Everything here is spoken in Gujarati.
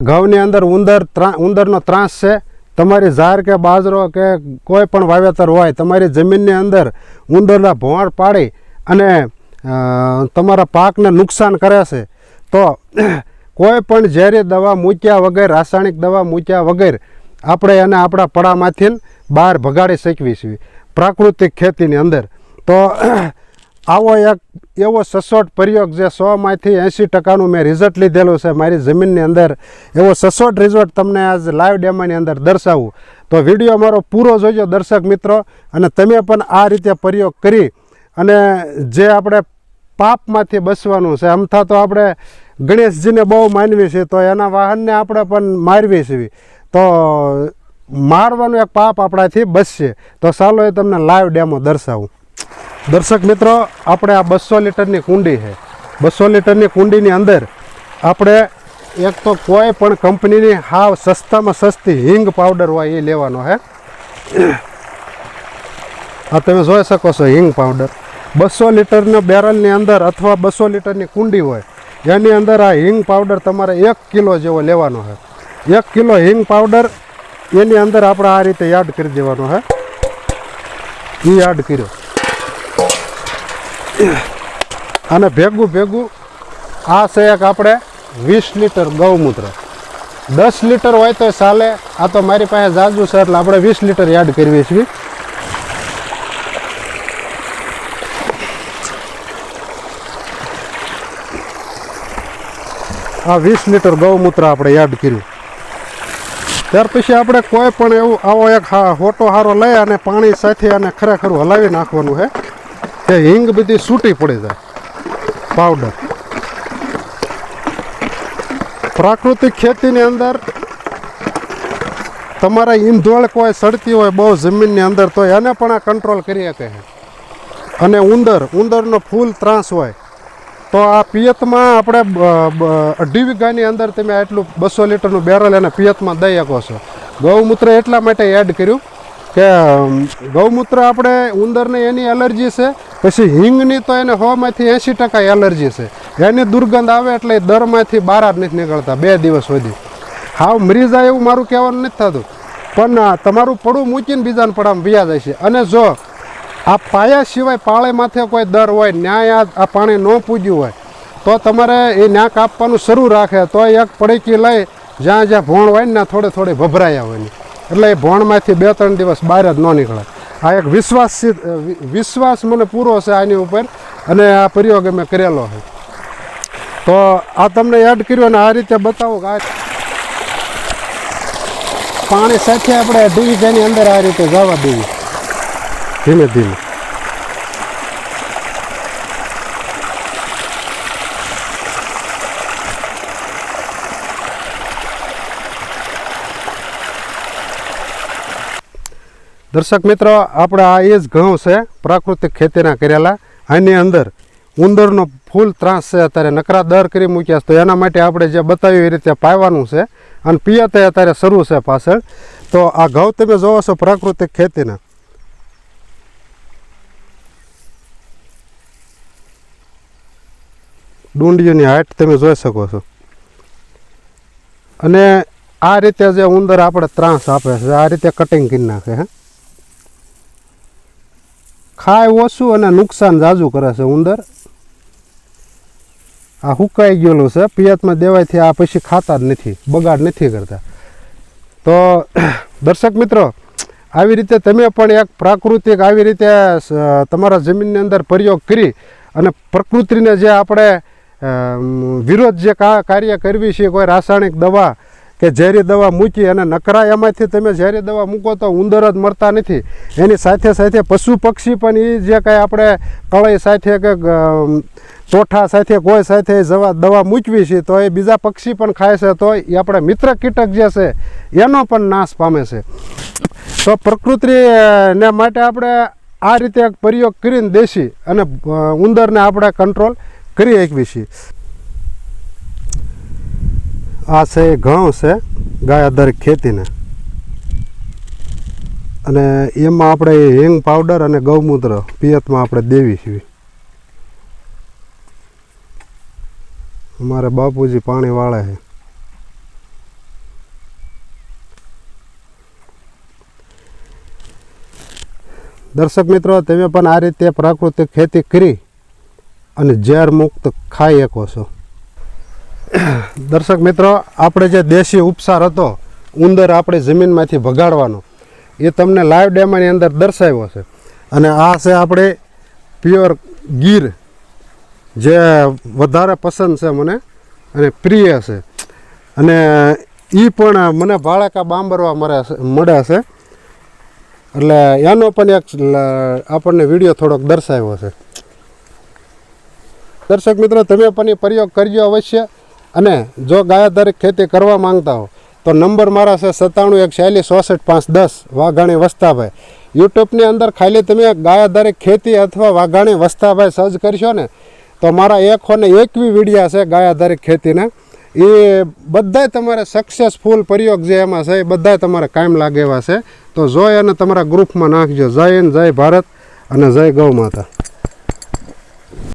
ઘઉંની અંદર ઉંદર ઉંદરનો ત્રાસ છે. તમારી ઝાર કે બાજરો કે કોઈ પણ વાવેતર હોય, તમારી જમીનની અંદર ઉંદરના ભોંણ પાડી અને તમારા પાકને નુકસાન કરે છે. તો કોઈ પણ ઝેરી દવા મૂક્યા વગર, રાસાયણિક દવા મૂક્યા વગર આપણે એને આપણા પડામાંથી બહાર ભગાડી શકવી છીએ. પ્રાકૃતિક ખેતીની અંદર. તો આવો એક એવો સસોટ પ્રયોગ જે સોમાંથી એંસી ટકાનું મેં રિઝલ્ટ લીધેલું છે મારી જમીનની અંદર. એવો સસોટ રિઝલ્ટ તમને આજ લાઈવ ડેમાની અંદર દર્શાવું. તો વીડિયો મારો પૂરો જોજો દર્શક મિત્રો, અને તમે પણ આ રીતે પ્રયોગ કરી, અને જે આપણે પાપમાંથી બસવાનું છે અમથા તો આપણે ગણેશજીને બહુ માનવી છીએ, તો એના વાહનને આપણે પણ મારવી છીએ. તો મારવાનું એક પાપ આપણાથી બચશે. તો ચાલો એ તમને લાઈવ ડેમો દર્શાવું. દર્શક મિત્રો, આપણે આ બસો લીટરની કુંડી છે. બસો લીટરની કુંડીની અંદર આપણે એક તો કોઈ પણ કંપનીની હાવ સસ્તામાં સસ્તી હિંગ પાવડર હોય એ લેવાનો હે આ તમે જોઈ શકો છો હિંગ પાવડર. બસો લીટરના બેરલની અંદર અથવા બસો લીટરની કુંડી હોય, એની અંદર આ હિંગ પાવડર તમારે એક કિલો જેવો લેવાનો છે. એક કિલો હિંગ પાવડર એની અંદર આપણે આ રીતે યાદ કરી દેવાનો છે. એ યાદ કર્યો. અને ભેગું ભેગું આ છે એક આપણે વીસ લીટર ગૌમૂત્ર. દસ લીટર હોય તો ચાલે આ તો મારી પાસે જાજુ છે, એટલે આપણે વીસ લીટર યાદ કરવી છીએ આ વીસ લીટર ગૌમૂત્ર આપણે યાદ કર્યું. ત્યાર પછી આપણે કોઈ પણ એવું આવો એક હા, હોટો હારો લઈ અને પાણી સાથે અને ખરેખર હલાવી નાખવાનું છે. કે હિંગ બધી છૂટી પડી જાય પાવડર પ્રાકૃતિક ખેતીની અંદર તમારા ઈંધોળ કોઈ સડતી હોય, બહુ જમીનની અંદર, તો એને પણ આ કંટ્રોલ કરી શકે છે. અને ઉંદર, ઉંદરનો ફૂલ ત્રાસ હોય, તો આ પિયતમાં આપણે અઢી વીઘાની અંદર તમે આટલું બસો લીટરનું બેરલ એને પિયતમાં દઈ શકો છો. ગૌમૂત્ર એટલા માટે એડ કર્યું કે ગૌમૂત્ર આપણે ઉંદરને એની એલર્જી છે, પછી હિંગની તો એને હોમાંથી એંસી ટકા એલર્જી છે. એની દુર્ગંધ આવે એટલે દરમાંથી બહાર જ નથી નીકળતા, બે દિવસ સુધી. હાવ મરી જાય એવું મારું કહેવાનું નથી થતું. પણ તમારું પડું મૂકીને બીજાને પડામાં વ્યા જાય છે અને જો આ પાયા સિવાય પાળે માથે કોઈ દર હોય, ન્યાય આ- પાણી ન પૂજ્યું હોય, તો તમારે એ ન્યા કાપવાનું શરૂ રાખે. તો એક પડીકી લઈ જ્યાં જ્યાં ભોણ હોય ને થોડે થોડે ભભરાયા હોય. ને એટલે એ ભોણમાંથી બે ત્રણ દિવસ બહાર જ ન નીકળે. આ એક વિશ્વાસ વિશ્વાસ મને પૂરો છે આની ઉપર અને આ પ્રયોગ મેં કરેલો છે. તો આ તમને એડ કર્યું અને આ રીતે બતાવું કે આ પાણી સાથે આપણે વીઘાની અંદર આ રીતે જવા દેવી. ધીમે ધીમે. દર્શક મિત્રો, આપણે આ એ જ ઘઉં છે, પ્રાકૃતિક ખેતીના કરેલા. આની અંદર ઉંદરનો ફૂલ ત્રાસ છે, અત્યારે નકરા દર કરી મૂક્યા છે. તો એના માટે આપણે જે બતાવ્યું એ રીતે પાવાનું છે અને પિયતે અત્યારે શરૂ છે પાછળ. તો આ ઘઉં તમે જોવો છો પ્રાકૃતિક ખેતીના. ડુંડીઓની હાઈટ તમે જોઈ શકો છો. અને આ રીતે જે ઉંદર આપણે ત્રાસ આપે છે, આ રીતે કટિંગ કરી નાખે હે ખાય ઓછું અને નુકસાન જાજુ કરે છે ઉંદર. આ હુકાઈ ગયેલું છે, પિયતમાં દેવાયથી આ પછી ખાતા જ નથી, બગાડ નથી કરતા. તો દર્શક મિત્રો, આવી રીતે તમે પણ એક પ્રાકૃતિક આવી રીતે તમારા જમીનની અંદર પ્રયોગ કરી અને પ્રકૃતિને જે આપણે વિરોધ જે કાર્ય કરવી છે, કોઈ રાસાયણિક દવા કે ઝેરી દવા મૂકી અને નકરા એમાંથી તમે ઝેરી દવા મૂકો તો ઉંદર જ મરતા નથી. એની સાથે સાથે પશુ પક્ષી પણ એ જે કાંઈ આપણે કળઈ સાથે કે ચોઠા સાથે કોઈ સાથે જવા દવા મૂકવી છે, તો એ બીજા પક્ષી પણ ખાય છે, તો એ આપણે મિત્ર કીટક જે છે, એનો પણ નાશ પામે છે. તો પ્રકૃતિને માટે આપણે આ રીતે પ્રયોગ કરીને દેશી અને ઉંદરને આપણે કંટ્રોલ કરી શકીએ છીએ. આ છે એ ઘઉં છે, ગાય આધારિત ખેતીને. અને એમાં આપણે હેંગ પાવડર અને ગૌમૂત્ર પિયતમાં આપણે દેવી છીએ. અમારે બાપુજી પાણી વાળે છે. દર્શક મિત્રો, તમે પણ આ રીતે પ્રાકૃતિક ખેતી કરી અને ઝેર મુક્ત ખાઈ શકો છો. દર્શક મિત્રો, આપણે જે દેશી ઉપસાર હતો, ઉંદર આપણે જમીનમાંથી ભગાડવાનો, એ તમને લાઈવ ડેમાની અંદર દર્શાવ્યો છે. અને આ છે આપણે પ્યોર ગીર, જે વધારે પસંદ છે મને, અને પ્રિય છે. અને એ પણ મને ભાડાકા બાંબરવા મળે મળે છે. એટલે એનો પણ એક આપણને વીડિયો થોડોક દર્શાવ્યો છે. દર્શક મિત્રો, તમે પણ એ પ્રયોગ કરજો અવશ્ય. અને જો ગાયાધારિત ખેતી કરવા માંગતા હો, તો નંબર મારા છે સત્તાણું એક ચાલીસ ચોસઠ પાંચ દસ, વાઘાણી વસ્તાભાઈ. યુટ્યુબની અંદર ખાલી તમે ગાયાધારિત ખેતી અથવા વાઘાણી વસ્તાભાઈ સર્ચ કરશો ને, તો મારા એકસો ને એકવી વિડીયા છે ગાયાધારિત ખેતીના. એ બધાય તમારે સક્સેસફુલ પ્રયોગ જે એમાં છે, એ બધાય તમારે કાયમ લાગે એવા છે. તો જોઈ અને તમારા ગ્રુપમાં નાખજો. જય હિન્દ, જય ભારત અને જય ગૌ માતા.